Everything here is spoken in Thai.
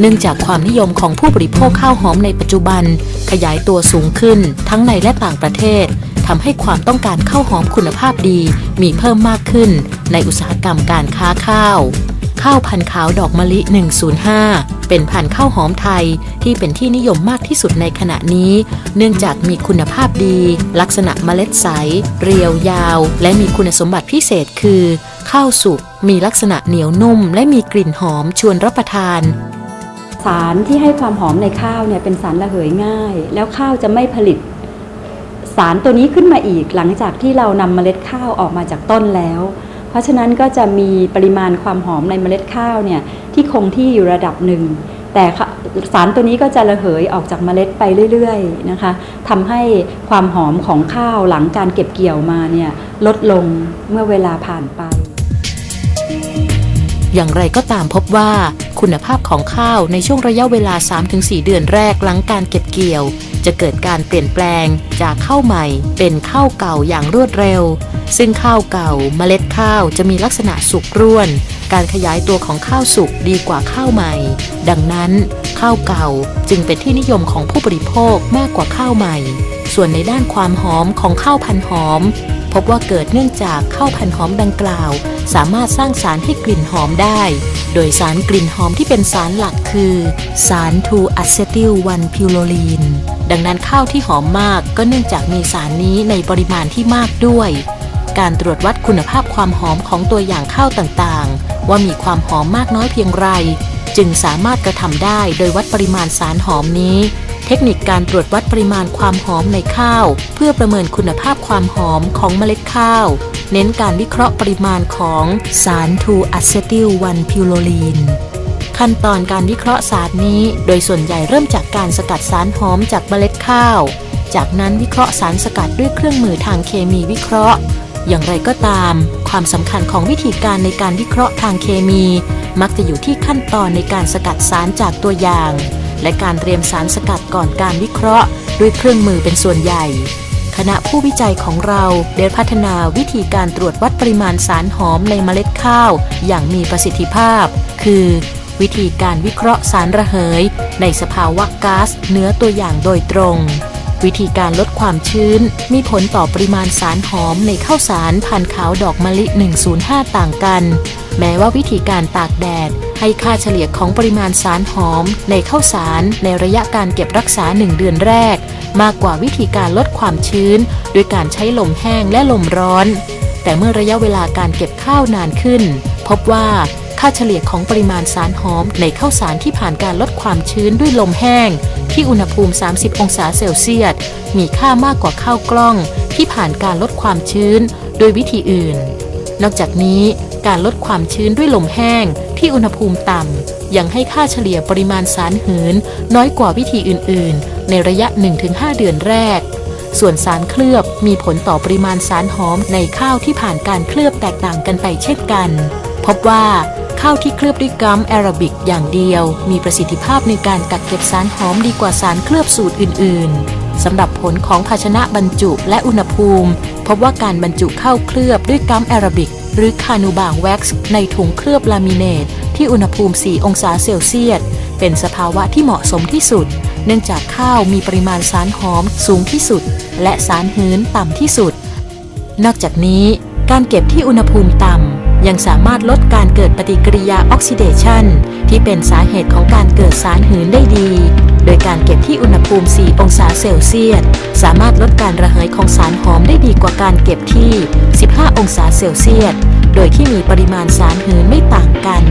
เนื่องจากความนิยมของผู้บริโภคข้าวหอมในปัจจุบัน ขยายตัวสูงขึ้น ทั้งในและต่างประเทศทำให้ความต้องการข้าวหอมคุณภาพดี มีเพิ่มมากขึ้น ในอุตสาหกรรมการค้าข้าว ข้าวพันธุ์ขาวดอกมะลิ 105 เป็นพันธุ์ข้าวหอมไทยที่เป็นที่นิยมมากที่สุดในขณะนี้ เนื่องจากมีคุณภาพดี ลักษณะเมล็ดใส เรียวยาว และมีคุณสมบัติพิเศษคือ ข้าวสุกมีลักษณะเหนียวนุ่ม และมีกลิ่นหอมชวนรับประทานารที่ให้ความหอมในข้าวเนี่ยเป็นสารระเหยง่าย แล้วข้าวจะไม่ผลิต สารตัวนี้ขึ้นมาอีกหลังจากที่เรานำเมล็ดข้าวออกมาจากต้นแล้ว เพราะฉะนั้นก็จะมีปริมาณความหอมในเมล็ดข้าวเนี่ยที่คงที่อยู่ระดับหนึ่ง แต่สารตัวนี้ก็จะระเหยออกจากเมล็ดไปเรื่อยๆนะคะทำให้ความหอมของข้าวหลังการเก็บเกี่ยวมาเนี่ยลดลงเมื่อเวลาผ่านไป อย่างไรก็ตามพบว่า คุณภาพของข้าวในช่วงระยะเวลา 3-4 เดือนแรกหลังการเก็บเกี่ยว จะเกิดการเปลี่ยนแปลงจากข้าวใหม่ เป็นข้าวเก่าอย่างรวดเร็ว ซึ่งข้าวเก่าเมล็ดข้าวจะมีลักษณะสุกร่วน การขยายตัวของข้าวสุกดีกว่าข้าวใหม่ ดังนั้น ข้าวเก่าจึงเป็นที่นิยมของผู้บริโภคมากกว่าข้าวใหม่ ส่วนในด้านความหอมของข้าวพันหอม พบว่าเกิดเนื่องจากข้าวพันหอมดังกล่าว สามารถสร้างสารให้กลิ่นหอมได้ โดยสารกลิ่นหอมที่เป็นสารหลักคือ สาร2อะเซติล1พิโรลีน ดังนั้นข้าวที่หอมมากก็เนื่องจากมีสารนี้ในปริมาณที่มากด้วย การตรวจวัดคุณภาพความหอมของตัวอย่างข้าวต่างๆ ว่ามีความหอมมากน้อยเพียงไร จึงสามารถกระทำได้โดยวัดปริมาณสารหอมนี้ เทคนิคการตรวจวัดปริมาณความหอมในข้าว เพื่อประเมินคุณภาพความหอมของเมล็ดข้าว เน้นการวิเคราะห์ปริมาณของสาร2อะเซติล1พิโรลีนขั้นตอนการวิเคราะห์สารนี้ โดยส่วนใหญ่เริ่มจากการสกัดสารหอมจากเมล็ดข้าว จากนั้นวิเคราะห์สารสกัดด้วยเครื่องมือทางเคมีวิเคราะห์ อย่างไรก็ตาม ความสำคัญของวิธีการในการวิเคราะห์ทางเคมี มักจะอยู่ที่ขั้นตอนในการสกัดสารจากตัวอย่าง และการเตรียมสารสกัดก่อนการวิเคราะห์ ด้วยเครื่องมือเป็นส่วนใหญ่ คณะผู้วิจัยของเราได้พัฒนาวิธีการตรวจวัดปริมาณสารหอมในเมล็ดข้าว อย่างมีประสิทธิภาพ คือ วิธีการวิเคราะห์สารระเหย ในสภาวะก๊าซเนื้อตัวอย่างโดยตรง วิธีการลดความชื้น มีผลต่อปริมาณสารหอมในข้าวสารพันขาวดอกมะลิ 105 ต่างกัน แม้ว่าวิธีการตากแดด ให้ค่าเฉลี่ยของปริมาณสารหอม ในข้าวสารในระยะการเก็บรักษา 1 เดือนแรก มากกว่าวิธีการลดความชื้น ด้วยการใช้ลมแห้งและลมร้อน แต่เมื่อระยะเวลาการเก็บข้าวนานขึ้น พบว่า ค่าเฉลี่ยของปริมาณสารหอมในข้าวสารที่ผ่านการลดความชื้นด้วยลมแห้ง ที่อุณหภูมิ 30 องศาเซลเซียส มีค่ามากกว่าข้าวกล้อง ที่ผ่านการลดความชื้นโดยวิธีอื่น นอกจากนี้การลดความชื้นด้วยลมแห้ง ที่อุณหภูมิต่ำยังให้ค่าเฉลี่ยปริมาณสารหืน น้อยกว่าวิธีอื่น ๆ ในระยะ 1-5 เดือนแรกส่วนสารเคลือบมีผลต่อปริมาณสารหอมในข้าวที่ผ่านการเคลือบแตกต่างกันไปเช่นกัน พบว่า ข้าวที่เคลือบด้วยกัมแอรบิกอย่างเดียว มีประสิทธิภาพในการกักเก็บสารหอมดีกว่าสารเคลือบสูตรอื่น ๆสำหรับผลของภาชนะบรรจุและอุณหภูมิ พบว่าการบรรจุข้าวเคลือบด้วยกัมแอรบิก หรือคานูบางแว็กซ์ในถุงเคลือบลามิเนต ที่อุณหภูมิ 4 องศาเซลเซียสเป็นสภาวะที่เหมาะสมที่สุด เนื่องจากข้าวมีปริมาณสารหอมสูงที่สุด และสารหืนต่ำที่สุด นอกจากนี้การเก็บที่อุณหภูมิต่ำ ยังสามารถลดการเกิดปฏิกิริยาออกซิเดชันที่เป็นสาเหตุของการเกิดสารหืนได้ดี โดยการเก็บที่อุณหภูมิ 4 องศาเซลเซียส สามารถลดการระเหยของสารหอมได้ดีกว่าการเก็บที่ 15 องศาเซลเซียส โดยที่มีปริมาณสารหืนไม่ต่างกัน